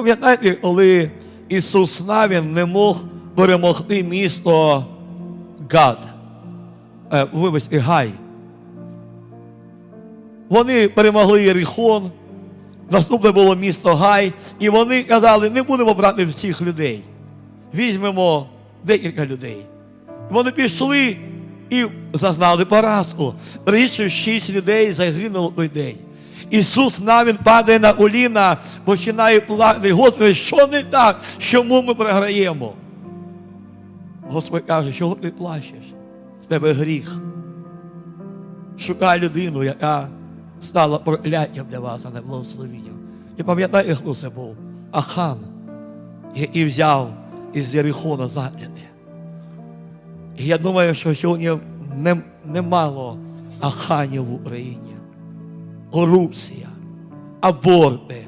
Пам'ятаєте, коли Ісус Навін не мог перемогти місто Гад, е, вибачте, Гай. Вони перемогли Єрихон, наступне було місто Гай, і вони казали, не будемо брати всіх людей. Візьмемо декілька людей. Вони пішли і зазнали поразку. Річі шість людей загинуло той день. Ісус навіть падає на коліна, починає плакати. Господи, що не так? Чому ми програємо? Господь каже, чого ти плачеш? В тебе гріх. Шукай людину, яка стала прокляттям для вас, а не благословенням. І пам'ятаєте, хто це був? Ахан, який взяв із Єрихона загляди. І я думаю, що сьогодні не- немало аханів в Україні. corupcija, aborbe,